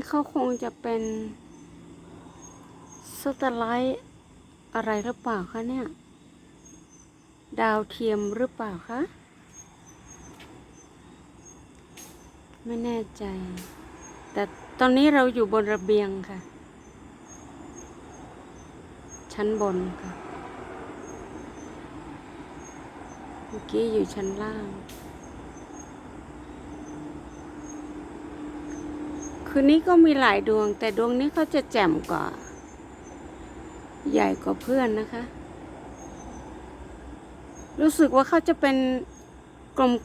ี่เขาคงจะเป็นสแตไลท์อะไรหรือเปล่าคะเนี่ย ดาวเทียมหรือเปล่าคะ ไม่แน่ใจ แต่ตอนนี้เราอยู่บนระเบียงค่ะ ชั้นบนค่ะ เมื่อกี้อยู่ชั้นล่าง คืนนี้ก็มีหลายดวง แต่ดวงนี้เขาจะแจ่มกว่า ใหญ่กว่าเพื่อนนะคะ รู้สึกว่าเขาจะเป็น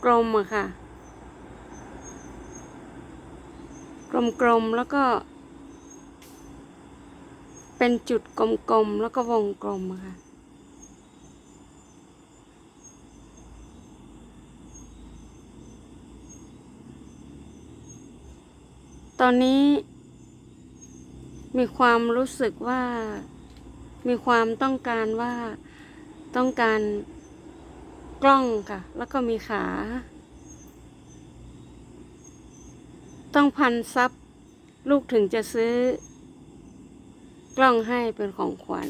กลมๆอะค่ะ กลมๆแล้วก็ เป็นจุดกลมๆแล้วก็วงกลมอะค่ะ ตอนนี้ มีความรู้สึกว่า มีความต้องการว่าต้องการกล้องค่ะ แล้วก็มีขา ต้องพันซับลูกถึงจะซื้อ กล้องให้เป็นของขวัญ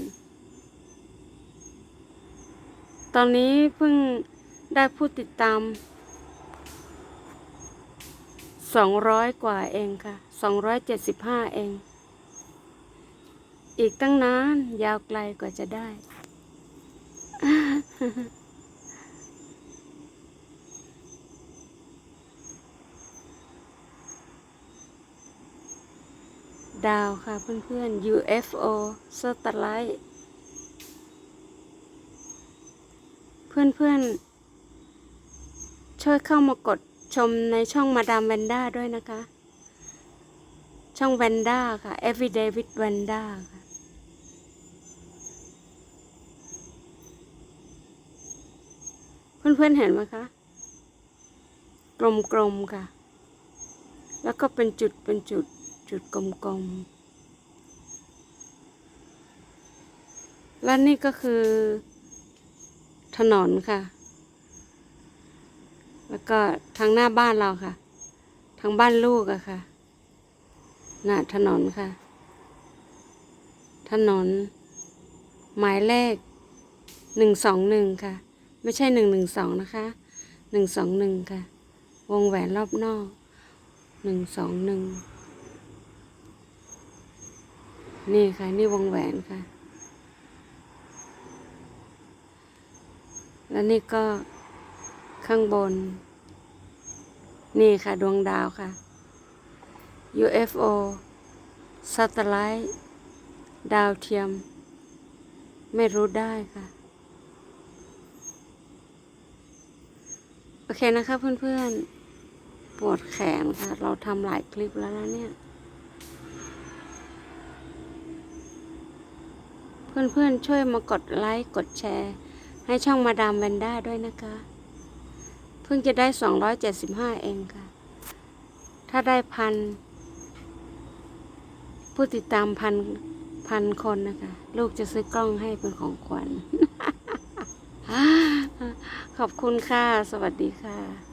ตอนนี้เพิ่งได้ผู้ติดตาม สองร้อยกว่าเองค่ะสองร้อยเจ็ดสิบห้าเอง อีกตั้งนานยาวไกลกว่าจะได้ ดาวค่ะเพื่อนๆ UFO Satellite เพื่อนๆ ช่วยเข้ามากด ชมในช่องมาดามแวนด้าด้วยนะคะ ช่องแวนด้าค่ะ Everyday with Vanda ค่ะเพื่อนๆเห็นไหมคะ กลมๆค่ะ แล้วก็เป็นจุดเป็นจุดจุดกลมๆ และนี่ก็คือถนนค่ะ แล้วก็ทางหน้าบ้านเราค่ะ ทางบ้านลูกอะค่ะน่ะถนนค่ะ ถนน หมายเลขหนึ่งสองหนึ่งค่ะ ไม่ใช่หนึ่งหนึ่งสองนะคะหนึ่งสองหนึ่งค่ะ วงแหวนรอบนอกหนึ่งสองหนึ่งนี่ค่ะ นี่วงแหวนค่ะ แล้วนี่ก็ ข้างบน นี่ค่ะดวงดาวค่ะ UFO Satellite ดาวเทียม ไม่รู้ได้ค่ะ โอเคนะคะเพื่อนๆ ปวดแขนค่ะ เราทำหลายคลิปแล้วนะเนี่ย เพื่อนๆ ช่วยมากดไลค์ กดแชร์ ให้ช่องมาดามแวนด้าด้วยนะคะ เพิ่งจะได้สองร้อยเจ็ดสิบห้าเองค่ะ ถ้าได้พันผู้ติดตามพันพันคนนะคะ ลูกจะซื้อกล้องให้เป็นของขวัญขอบคุณค่ะ สวัสดีค่ะ